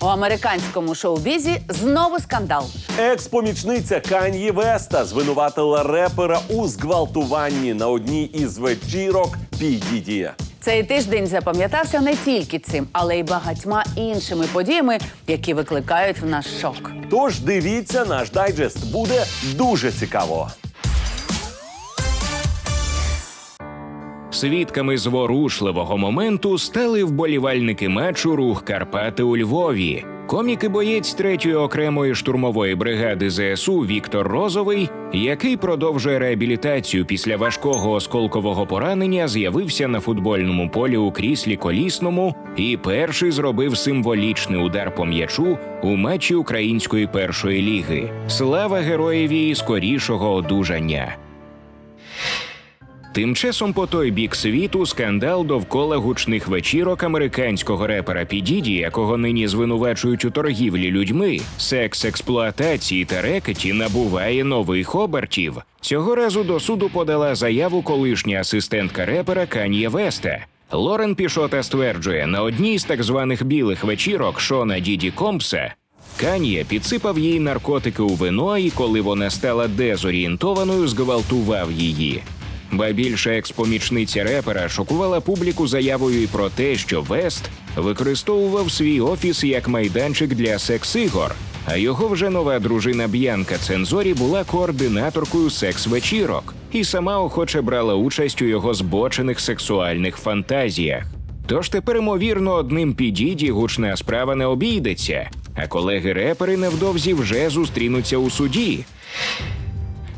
У американському шоу-бізі знову скандал. Екс-помічниця Кан'ї Веста звинуватила репера у зґвалтуванні на одній із вечірок Підідія. Цей тиждень запам'ятався не тільки цим, але й багатьма іншими подіями, які викликають в нас шок. Тож дивіться наш дайджест. Буде дуже цікаво. Свідками зворушливого моменту стали вболівальники матчу Рух Карпати у Львові. Комік і боєць третьої окремої штурмової бригади ЗСУ Віктор Розовий, який продовжує реабілітацію після важкого осколкового поранення, з'явився на футбольному полі у кріслі колісному і перший зробив символічний удар по м'ячу у матчі української першої ліги. Слава героєві скорішого одужання. Тим часом по той бік світу скандал довкола гучних вечірок американського репера Підіді, якого нині звинувачують у торгівлі людьми, секс експлуатації та рекеті набуває нових обертів. Цього разу до суду подала заяву колишня асистентка репера Кан'є Веста. Лорен Пішота стверджує, на одній з так званих білих вечірок Шона Діді Компса Кан'є підсипав їй наркотики у вино, і коли вона стала дезорієнтованою, зґвалтував її. Ба більше екс-помічниця репера шокувала публіку заявою і про те, що Вест використовував свій офіс як майданчик для секс-ігор, а його вже нова дружина Б'янка Цензорі була координаторкою секс-вечірок і сама охоче брала участь у його збочених сексуальних фантазіях. Тож тепер, ймовірно, одним підіді гучна справа не обійдеться, а колеги-репери невдовзі вже зустрінуться у суді.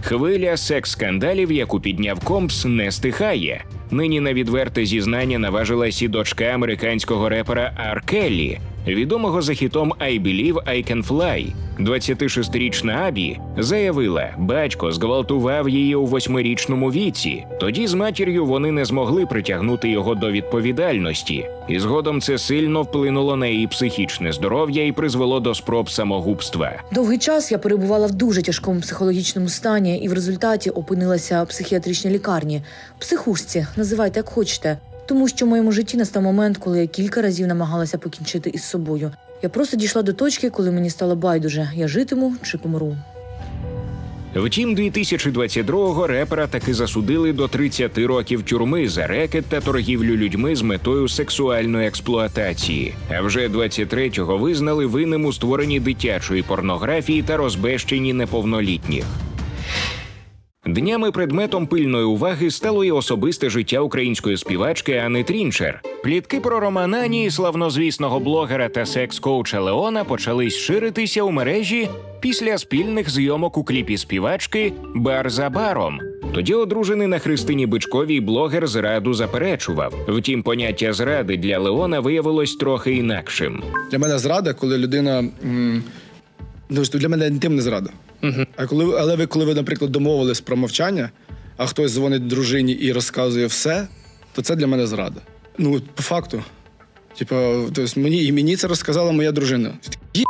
Хвиля секс-скандалів, яку підняв Компс, не стихає. Нині на відверте зізнання наважилась і дочка американського репера Ар Келлі, відомого за хітом I Believe I Can Fly. 26-річна Абі заявила, батько зґвалтував її у восьмирічному віці. Тоді з матір'ю вони не змогли притягнути його до відповідальності, і згодом це сильно вплинуло на її психічне здоров'я і призвело до спроб самогубства. Довгий час я перебувала в дуже тяжкому психологічному стані і в результаті опинилася в психіатричній лікарні, психушці, називайте як хочете. Тому що в моєму житті настав момент, коли я кілька разів намагалася покінчити із собою. Я просто дійшла до точки, коли мені стало байдуже, я житиму чи помру. Втім, 2022-го репера таки засудили до 30 років тюрми за рекет та торгівлю людьми з метою сексуальної експлуатації. А вже 23-го визнали винним у створенні дитячої порнографії та розбещенні неповнолітніх. Днями предметом пильної уваги стало і особисте життя української співачки Ани Трінчер. Плітки про роман Ані славнозвісного блогера та секс-коуча Леона почались ширитися у мережі після спільних зйомок у кліпі співачки Бар за баром. Тоді одружений на Христині Бичковій блогер зраду заперечував. Втім, поняття зради для Леона виявилось трохи інакшим. Для мене зрада, коли людина. м, Ну, для мене інтимна зрада. А коли, але ви, коли ви, наприклад, домовились про мовчання, а хтось дзвонить дружині і розказує все, то це для мене зрада. Ну, по факту. Типа, тобто мені, і мені це розказала моя дружина. Є-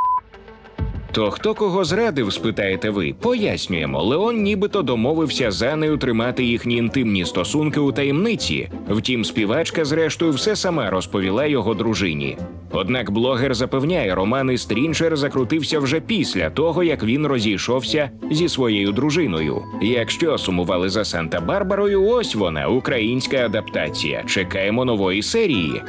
То хто кого зрадив, спитаєте ви? Пояснюємо, Леон нібито домовився з Анею тримати їхні інтимні стосунки у таємниці. Втім, співачка, зрештою, все сама розповіла його дружині. Однак блогер запевняє, роман із Трінчер закрутився вже після того, як він розійшовся зі своєю дружиною. Якщо сумували за Санта-Барбарою, ось вона, українська адаптація. Чекаємо нової серії.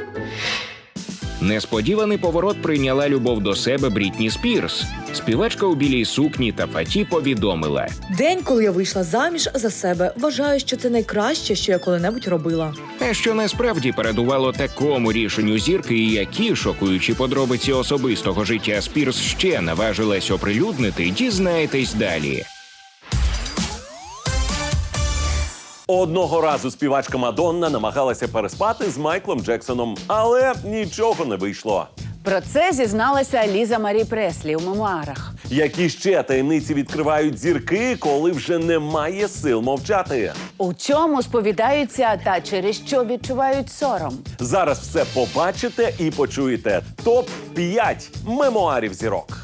Несподіваний поворот прийняла любов до себе Брітні Спірс. Співачка у білій сукні та фаті повідомила. День, коли я вийшла заміж за себе, вважаю, що це найкраще, що я коли-небудь робила. А що насправді передувало такому рішенню зірки, і які шокуючі подробиці особистого життя Спірс ще наважилась оприлюднити, дізнаєтесь далі. Одного разу співачка Мадонна намагалася переспати з Майклом Джексоном, але нічого не вийшло. Про це зізналася Ліза Марі Преслі у мемуарах. Які ще таємниці відкривають зірки, коли вже немає сил мовчати? У чому сповідаються та через що відчувають сором? Зараз все побачите і почуєте. Топ 5 мемуарів зірок.